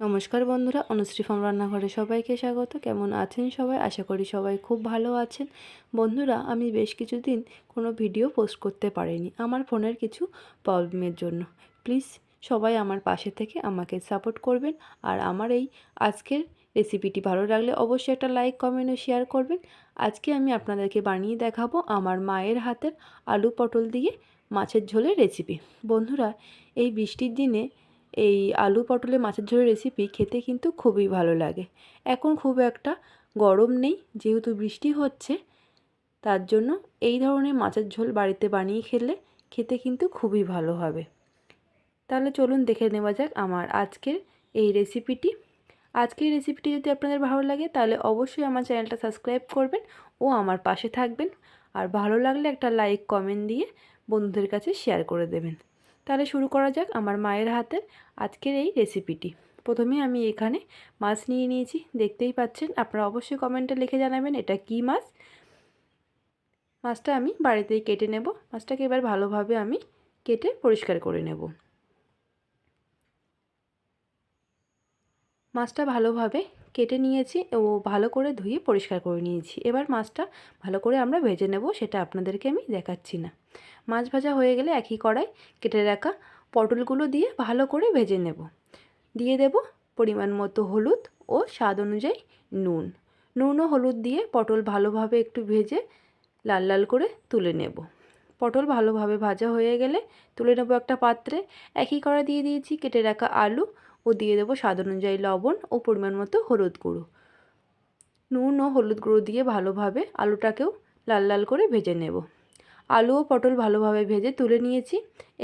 নমস্কার বন্ধুরা, অনুশ্রী ফার্ম রান্নাঘরে সবাইকে স্বাগত। কেমন আছেন সবাই? আশা করি সবাই খুব ভালো আছেন। বন্ধুরা, আমি বেশ কিছুদিন কোনো ভিডিও পোস্ট করতে পারিনি, আমার ফোনের কিছু প্রবলেমের জন্য। প্লিজ, সবাই আমার পাশে থেকে আমাকে সাপোর্ট করবেন আর আমার এই আজকের রেসিপিটি ভালো লাগলে অবশ্যই একটা লাইক, কমেন্ট ও শেয়ার করবেন। আজকে আমি আপনাদেরকে বানিয়ে দেখাবো আমার মায়ের হাতের আলু পটল দিয়ে মাছের ঝোলের রেসিপি। বন্ধুরা, এই বৃষ্টির দিনে এই আলু পটলে মাছের ঝোলের রেসিপি খেতে কিন্তু খুবই ভালো লাগে। এখন খুব একটা গরম নেই, যেহেতু বৃষ্টি হচ্ছে, তার জন্য এই ধরনের মাছের ঝোল বাড়িতে বানিয়ে খেলে খেতে কিন্তু খুবই ভালো হবে। তাহলে চলুন দেখে নেওয়া যাক আমার আজকের এই রেসিপিটি আজকের রেসিপিটি যদি আপনাদের ভালো লাগে, তাহলে অবশ্যই আমার চ্যানেলটা সাবস্ক্রাইব করবেন ও আমার পাশে থাকবেন। আর ভালো লাগলে একটা লাইক কমেন্ট দিয়ে বন্ধুদের কাছে শেয়ার করে দেবেন। তাহলে শুরু করা যাক আমার মায়ের হাতের আজকের এই রেসিপিটি প্রথমে আমি এখানে মাছ নিয়ে নিয়েছি, দেখতেই পাচ্ছেন, আপনারা অবশ্যই কমেন্টে লিখে জানাবেন এটা কি মাছ। মাছটা আমি বাড়িতেই কেটে নেব, মাছটাকে এবার ভালোভাবে আমি কেটে পরিষ্কার করে নেব। মাছটা ভালোভাবে কেটে নিয়েছি ও ভালো করে ধুয়ে পরিষ্কার করে নিয়েছি। এবার মাছটা ভালো করে আমরা ভেজে নেব, সেটা আপনাদেরকে আমি দেখাচ্ছি না। মাছ ভাজা হয়ে গেলে একই কড়াই কেটে রাখা পটলগুলো দিয়ে ভালো করে ভেজে নেব। দিয়ে দেব পরিমাণ মতো হলুদ ও স্বাদ অনুযায়ী নুন। নুন ও হলুদ দিয়ে পটল ভালোভাবে একটু ভেজে লাল লাল করে তুলে নেব। পটল ভালোভাবে ভাজা হয়ে গেলে তুলে নেব একটা পাত্রে। একই কড়া দিয়ে দিয়েছি কেটে রাখা আলু ও দিয়ে দেবো স্বাদ অনুযায়ী লবণ ও পরিমাণ মতো হলুদ গুঁড়ো। নুন ও হলুদ গুঁড়ো দিয়ে ভালোভাবে আলুটাকেও লাল লাল করে ভেজে নেব। আলু ও পটল ভালোভাবে ভেজে তুলে নিয়েছি।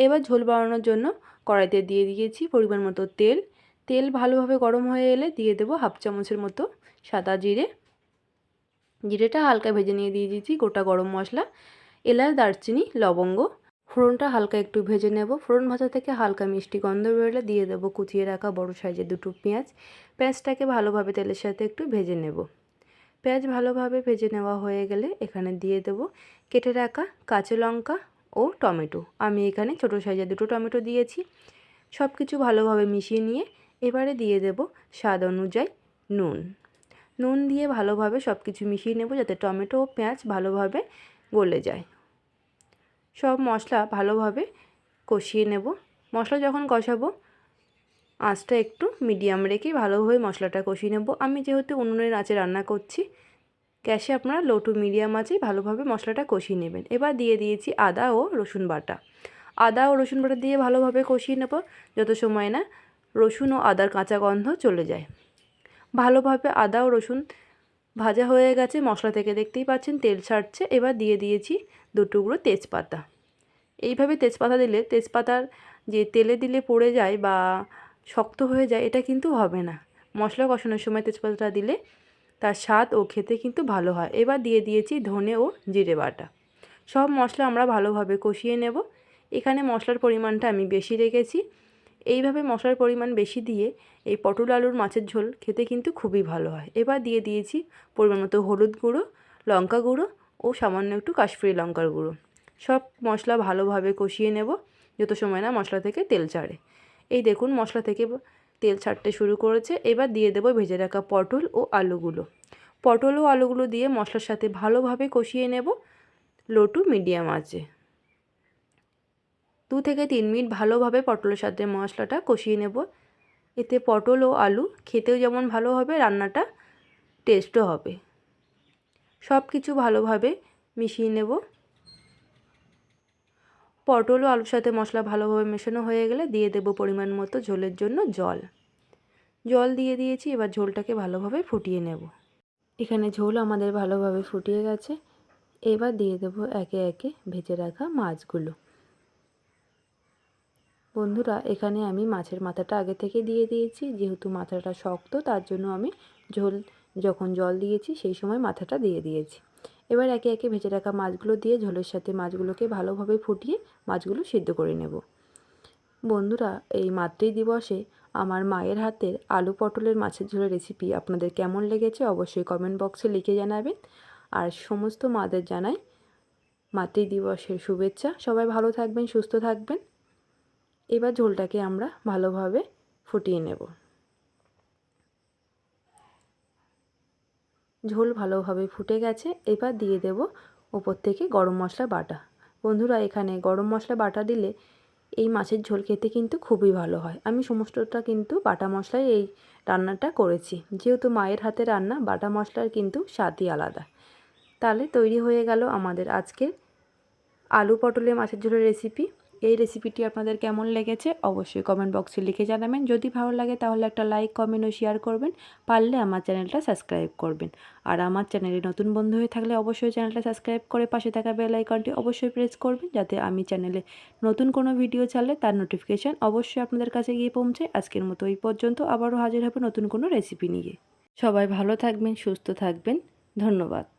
এবার ঝোল বানানোর জন্য কড়াইতে দিয়ে দিয়েছি পরিমাণ মতো তেল। তেল ভালোভাবে গরম হয়ে এলে দিয়ে দেবো হাফ চামচের মতো সাদা জিরে। জিরেটা হালকা ভেজে নিয়ে দিয়ে দিয়েছি গোটা গরম মশলা, এলাচ, দারচিনি, লবঙ্গ। ফোড়নটা হালকা একটু ভেজে নেব। ফোড়ন ভাজা থেকে হালকা মিষ্টি গন্ধ বেরোলে দিয়ে দেবো কুচিয়ে রাখা বড় সাইজের দুটো পেঁয়াজ। পেঁয়াজটাকে ভালোভাবে তেলের সাথে একটু ভেজে নেব। পেঁয়াজ ভালোভাবে ভেজে নেওয়া হয়ে গেলে এখানে দিয়ে দেব কেটে রাখা কাঁচা লঙ্কা ও টমেটো। আমি এখানে ছোটো সাইজের দুটো টমেটো দিয়েছি। সব কিছু ভালোভাবে মিশিয়ে নিয়ে এবারে দিয়ে দেব স্বাদ অনুযায়ী নুন। নুন দিয়ে ভালোভাবে সব কিছু মিশিয়ে নেব যাতে টমেটো ও পেঁয়াজ ভালোভাবে গলে যায়। সব মশলা ভালোভাবে কষিয়ে নেব। মশলা যখন কষাবো আঁচটা একটু মিডিয়াম রেখে ভালোভাবে মশলাটা কষিয়ে নেব। আমি যেহেতু উনুনের আঁচে রান্না করছি, গ্যাসে আপনারা লো টু মিডিয়াম আঁচেই ভালোভাবে মশলাটা কষিয়ে নেবেন। এবার দিয়ে দিয়েছি আদা ও রসুন বাটা। আদা ও রসুন বাটা দিয়ে ভালোভাবে কষিয়ে নেব, যত সময় না রসুন ও আদার কাঁচা গন্ধ চলে যায়। ভালোভাবে আদা ও রসুন ভাজা হয়ে গেছে, মশলা থেকে দেখতেই পাচ্ছেন তেল ছাড়ছে। এবার দিয়ে দিয়েছি দু টুকরো তেজপাতা। এইভাবে তেজপাতা দিলে, তেজপাতার যে তেলে দিলে পড়ে যায় বা শক্ত হয়ে যায়, এটা কিন্তু হবে না। মশলা কষানোর সময় তেজপাতাটা দিলে তার স্বাদ ও খেতে কিন্তু ভালো হয়। এবার দিয়ে দিয়েছি ধনে ও জিরে বাটা। সব মশলা আমরা ভালোভাবে কষিয়ে নেব। এখানে মশলার পরিমাণটা আমি বেশি রেখেছি। এইভাবে মশলার পরিমাণ বেশি দিয়ে এই পটল আলুর মাছের ঝোল খেতে কিন্তু খুবই ভালো হয়। এবার দিয়ে দিয়েছি পরিমাণ মতো হলুদ গুঁড়ো, লঙ্কা গুঁড়ো ও সামান্য একটু কাশ্মীরি লঙ্কার গুঁড়ো। সব মশলা ভালোভাবে কষিয়ে নেব, যত সময় না মশলা থেকে তেল ছাড়ে। এই দেখুন, মশলা থেকে তেল ছাড়তে শুরু করেছে। এবার দিয়ে দেবো ভেজে রাখা পটল ও আলুগুলো। পটল ও আলুগুলো দিয়ে মশলার সাথে ভালোভাবে কষিয়ে নেব, লো টু মিডিয়াম আছে দু থেকে তিন মিনিট ভালোভাবে পটলের সাথে মশলাটা কষিয়ে নেব। এতে পটল ও আলু খেতেও যেমন ভালো হবে, রান্নাটা টেস্টও হবে। সব কিছু ভালোভাবে মিশিয়ে নেব। পটল ও আলুর সাথে মশলা ভালোভাবে মেশানো হয়ে গেলে দিয়ে দেব পরিমাণ মতো ঝোলের জন্য জল। জল দিয়ে দিয়েছি, এবার ঝোলটাকে ভালোভাবে ফুটিয়ে নেব। এখানে ঝোল আমাদের ভালোভাবে ফুটিয়ে গেছে। এবার দিয়ে দেব একে একে ভেজে রাখা মাছগুলো। বন্ধুরা, এখানে আমি মাছের মাথাটা আগে থেকে দিয়ে দিয়েছি, যেহেতু মাথাটা শক্ত, তার জন্য আমি ঝোল, যখন জল দিয়েছি, সেই সময় মাথাটা দিয়ে দিয়েছি। এবার একে একে ভেজে রাখা মাছগুলো দিয়ে ঝোলের সাথে মাছগুলোকে ভালোভাবে ফুটিয়ে মাছগুলো সিদ্ধ করে নেব। বন্ধুরা, এই মাতৃ দিবসে আমার মায়ের হাতের আলু পটলের মাছের ঝোলের রেসিপি আপনাদের কেমন লেগেছে অবশ্যই কমেন্ট বক্সে লিখে জানাবেন। আর সমস্ত মাদের জানাই মাতৃ দিবসের শুভেচ্ছা। সবাই ভালো থাকবেন, সুস্থ থাকবেন। এবার ঝোলটাকে আমরা ভালোভাবে ফুটিয়ে নেব। ঝোল ভালোভাবে ফুটে গেছে, এবার দিয়ে দেব ওপর থেকে গরম মশলা বাটা। বন্ধুরা, এখানে গরম মশলা বাটা দিলে এই মাছের ঝোল খেতে কিন্তু খুবই ভালো হয়। আমি সমস্তটা কিন্তু বাটা মশলায় এই রান্নাটা করেছি। যেহেতু মায়ের হাতে রান্না, বাটা মশলার কিন্তু স্বাদই আলাদা। তাহলে তৈরি হয়ে গেল আমাদের আজকের আলু পটলে মাছের ঝোলের রেসিপি এই রেসিপিটি আপনাদের কেমন লেগেছে অবশ্যই কমেন্ট বক্সে লিখে জানাবেন। যদি ভালো লাগে তাহলে একটা লাইক কমেন্ট ও শেয়ার করবেন। পারলে আমার চ্যানেলটা সাবস্ক্রাইব করবেন। আর আমার চ্যানেলে নতুন বন্ধু হয়ে থাকলে অবশ্যই চ্যানেলটা সাবস্ক্রাইব করে পাশে থাকা বেল আইকনটি অবশ্যই প্রেস করবেন যাতে আমি চ্যানেলে নতুন কোনো ভিডিও ছাড়লে তার নোটিফিকেশান অবশ্যই আপনাদের কাছে গিয়ে পৌঁছায় আজকের মতো এই পর্যন্ত আবারও হাজির হবে নতুন কোনো রেসিপি নিয়ে। সবাই ভালো থাকবেন, সুস্থ থাকবেন। ধন্যবাদ।